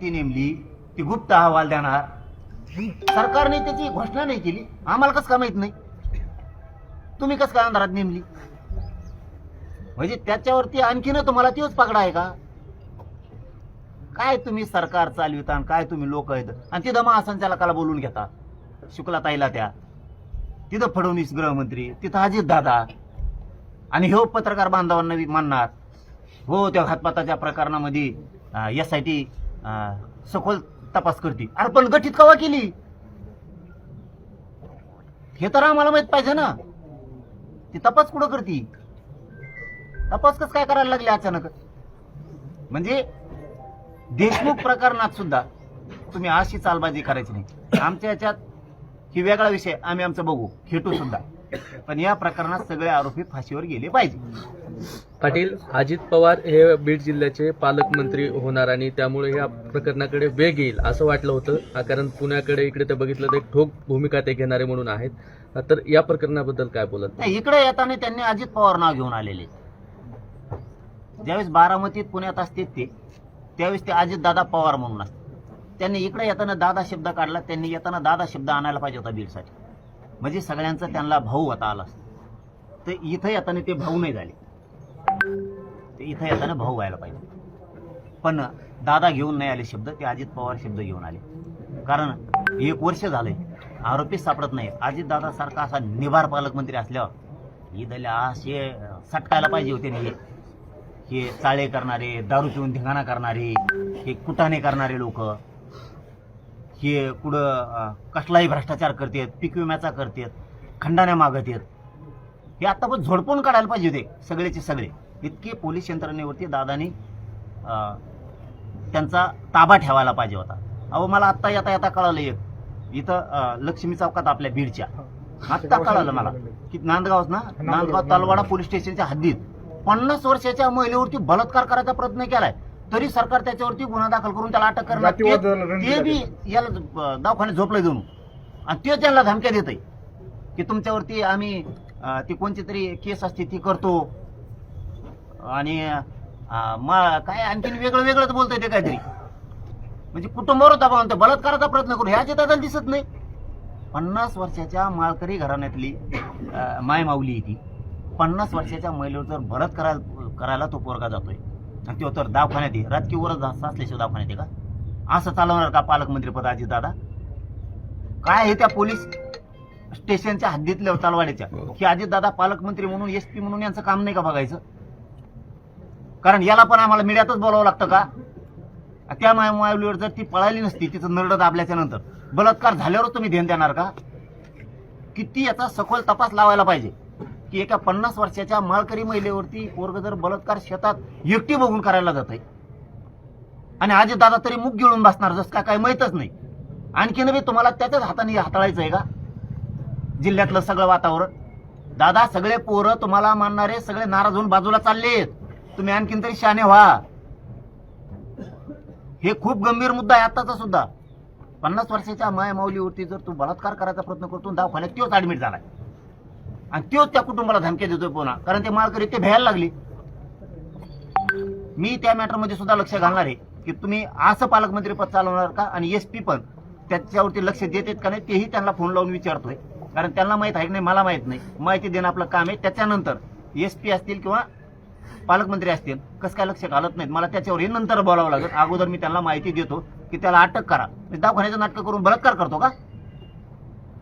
व्यक्ती नेमली ती गुप्त अहवाल देणार. सरकारने त्याची घोषणा नाही केली. आम्हाला कसं का माहीत नाही? तुम्ही कस का अंधारात नेमली? म्हणजे त्याच्यावरती आणखीन तुम्हाला तोच पकडा आहे का? काय तुम्ही सरकार चालविता आणि काय तुम्ही लोक आहेत? आणि तिथं महासंचालकाला बोलून घेता. शुक्ला ताईला त्या तिथं फडणवीस गृहमंत्री तिथं अजित दादा. आणि हे पत्रकार बांधवांना बी मानणार. हो त्या घातपाताच्या प्रकरणामध्ये एस आय टी सखोल तपास करते. अरे पण गठीत कवा केली? हे तर आम्हाला माहीत पाहिजे ना. ती तपास कुठं करती? तपास कस काय करायला लागले अचानक? म्हणजे देशमुख प्रकरणात सुद्धा तुम्ही अशी चालबाजी करायची नाही. आमच्या याच्यात ही वेगळा विषय. आम्ही आमचं बघू खेटू सुद्धा. पण या प्रकरणात सगळे आरोपी फाशीवर गेले पाहिजे. पाटील अजित पवार हे बीड जिल्ह्याचे पालकमंत्री होणार आणि त्यामुळे या प्रकरणाकडे वेग येईल असं वाटलं होतं. कारण पुण्याकडे इकडे ते बघितलं तर एक ठोक भूमिका ते घेणारे म्हणून आहेत. तर या प्रकरणाबद्दल काय बोलत? इकडे येताना त्यांनी अजित पवार नाव घेऊन आलेले. ज्यावेळेस बारामतीत पुण्यात असते ते त्यावेळेस ते अजित दादा पवार म्हणून असतात त्यांनी इकडे येताना दादा शब्द काढला त्यांनी येताना दादा शब्द आणायला पाहिजे होता बीडसाठी. म्हणजे सगळ्यांचा त्यांना भाऊ आता आला असतो. तर इथं येताना ते भाऊ नाही झाले. ते इथं येताना भाऊ व्हायला पाहिजे. पण दादा घेऊन नाही आले शब्द ते अजित पवार शब्द घेऊन आले. कारण एक वर्ष झालंय आरोपी सापडत नाही अजित दादा सारखा असा निभार पालकमंत्री असल्यावर ईदला असे सटकायला पाहिजे होते नाही हे. चाळे करणारे दारू पिऊन धिंगाणा करणारे हे कुटाणे करणारे लोक हे कुठं कसलाही भ्रष्टाचार करतात पीक विम्याचा करतात खंडाने मागत आहेत हे आता पण झोडपून काढायला पाहिजे होते सगळेचे सगळे. इतके पोलीस यंत्रणेवरती दादानी अं, त्यांचा ताबा ठेवायला पाहिजे होता. अहो मला आत्ता येता येता कळालं एक. इथं लक्ष्मी चौकात आपल्या बीडच्या. आत्ता कळालं मला. की नांदगाव ना? नांदगाव तलवाडा पोलीस स्टेशनच्या हद्दीत. पन्नास वर्षाच्या महिलेवरती बलात्कार करायचा प्रयत्न केलाय. तरी सरकार त्याच्यावरती गुन्हा दाखल करून त्याला अटक करणार. ते बी याला दवाखान्यात झोपलं देऊन आणि ते त्यांना धमक्या देत की तुमच्यावरती आम्ही ती कोणती तरी केस असते ती करतो. आणि मा काय आणखीन वेगळं वेगळंच बोलतोय ते काहीतरी. म्हणजे कुटुंबावर दबाव आणतो बलात्काराचा प्रयत्न करू. ह्याचे दादा दिसत नाही. पन्नास वर्षाच्या माळकरी घराण्यातली माय माऊली आहे ती. पन्नास वर्षाच्या महिलेवर जर भरत करा करायला तो पोरगा जातोय. आणि तो तर दवाखान्यात आहे. राजकीय वरच असल्याशिवाय दवाखान्यात आहे का? असं चालवणार का पालकमंत्री पद दादा काय आहे त्या पोलीस? स्टेशनच्या हद्दीतल्या तालवाड्याच्या की अजित दादा पालकमंत्री म्हणून एस पी म्हणून यांचं काम नाही का बघायचं? कारण याला पण आम्हाला मीडियातच बोलावं लागतं का? त्या माय मायलीवर जर ती पळाली नसती तिचं नरड दाबल्याच्या नंतर बलात्कार झाल्यावर तुम्ही ध्यान देणार का? किती याचा सखोल तपास लावायला पाहिजे? की एका पन्नास वर्षाच्या माळकरी महिलेवरती पोरग जर बलात्कार शेतात एकटी बघून करायला जात आहे आणि आज दादा तरी मुख गिळून बसणार जसं काय काही माहीतच नाही. आणखीन बी तुम्हाला त्याच्याच हाताने हाताळायचं आहे का? जिल्ह्यातलं सगळं वातावरण. दादा सगळे पोरं तुम्हाला मानणारे सगळे नाराज होऊन बाजूला चाललेत. तुम्ही आणखीन तरी शाने व्हा. हे खूप गंभीर मुद्दा आहे आताचा सुद्धा. पन्नास वर्षाच्या माय माऊलीवरती जर तू बलात्कार करायचा प्रयत्न करतो दवाखान्यात तोच ऍडमिट झालाय. आणि तोच त्या कुटुंबाला धमक्या देतोय पुन्हा. कारण ते माळकरी ते भ्यायला लागले. मी त्या मॅटरमध्ये सुद्धा लक्ष घालणार आहे की तुम्ही असं पालकमंत्री पद चालवणार का? आणि एस पी पण त्याच्यावरती लक्ष देत का नाही तेही त्यांना फोन लावून विचारतोय. कारण त्यांना माहीत आहे की नाही मला माहीत नाही. माहिती देणं आपलं काम आहे. त्याच्यानंतर एस पी असतील किंवा पालकमंत्री असतील कसं काय लक्ष घालत नाहीत. मला त्याच्यावर नंतर बोलावं लागेल. अगोदर मी त्यांना माहिती देतो की त्याला अटक करा. मी दवाखान्याचं नाटक करून बलात्कार करतो का?